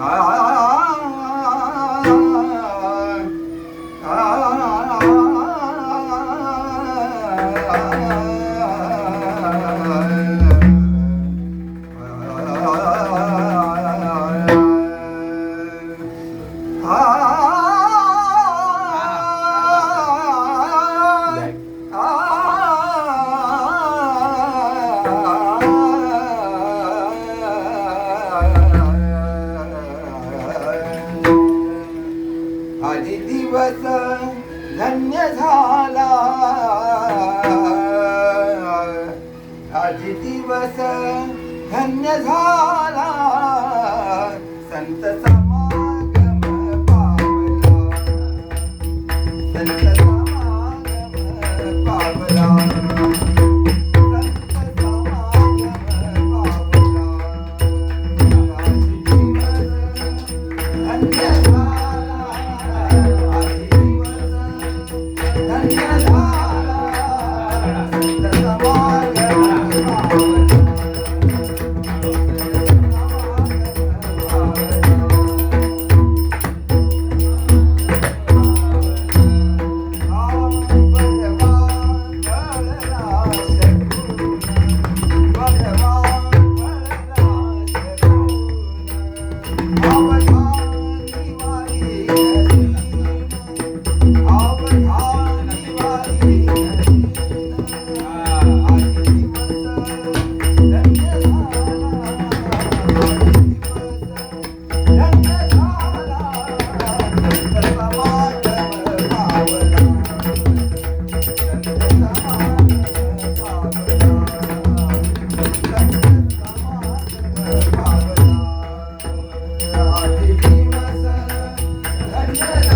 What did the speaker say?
आजी धन्य झाला. आज दिवस धन्य झाला. संत समागम पावला. संत समागम पावला. संत Thank.